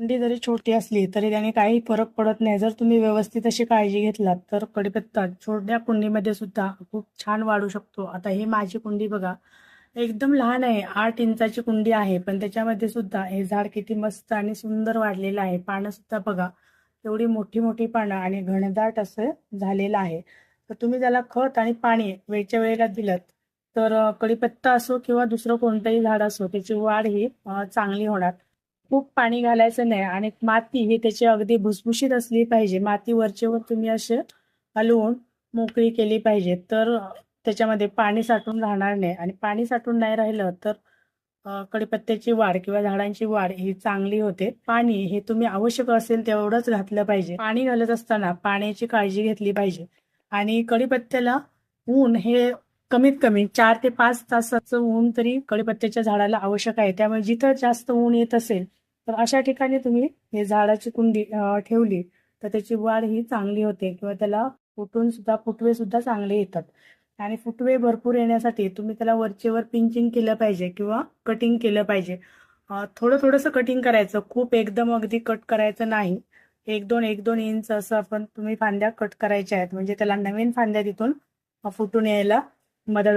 कुंडी जरी छोटी असली तरी त्याने काही फरक पडत नाही. जर तुम्ही व्यवस्थित अशी काळजी घेतलात तर कढीपत्ता छोट्या कुंडीमध्ये सुद्धा खूप छान वाढू शकतो. आता ही माझी कुंडी बघा. एकदम लहान आहे आठ इंचाची कुंडी आहे पण त्याच्यामध्ये सुद्धा हे झाड किती मस्त आणि सुंदर वाढलेलं आहे. पानं सुद्धा बघा एवढी मोठी मोठी पानं आणि घनदाट असं झालेलं आहे. तर तुम्ही त्याला खत आणि पाणी वेळच्या वेळेला दिलं तर कडीपत्ता कढीपत्ता असो किंवा दुसरं कोणतंही झाड असो त्याची वाढ ही चांगली होणार. खूप पाणी घालायचं नाही. आणि माती ही त्याची अगदी भुसभुशीत असली पाहिजे. माती वरचेवर तुम्ही असे हलवून मोकळी केली पाहिजे. तर त्याच्यामध्ये पाणी साठून राहणार नाही. आणि पाणी साठून नाही राहिलं तर कडीपत्त्याची वाढ किंवा झाडांची वाढ ही चांगली होते. पाणी हे तुम्ही आवश्यक असेल तेवढंच घातलं पाहिजे. पाणी घालत असताना पाण्याची काळजी घेतली पाहिजे. आणि कढीपत्त्याला ऊन हे कमीत कमी चार ते पाच तासाचं ऊन तरी कडीपत्त्याच्या झाडाला आवश्यक आहे. त्यामुळे जिथं जास्त ऊन येत असेल तर अशा ठिकाणी तुम्ही हे झाडाची कुंडी ठेवली तर त्याची वाढ ही चांगली होते किंवा त्याला फुटून सुद्धा फुटवे सुद्धा चांगले येतात. आणि फुटवे भरपूर येण्यासाठी तुम्ही त्याला वरचेवर पिंचिंग केलं पाहिजे किंवा कटिंग केलं पाहिजे. थोडं थोडंसं कटिंग करायचं. खूप एकदम अगदी कट करायचं नाही. एक दोन एक दोन इंच असं आपण तुम्ही फांद्या कट करायच्या आहेत. म्हणजे त्याला नवीन फांद्या तिथून फुटून यायला मदत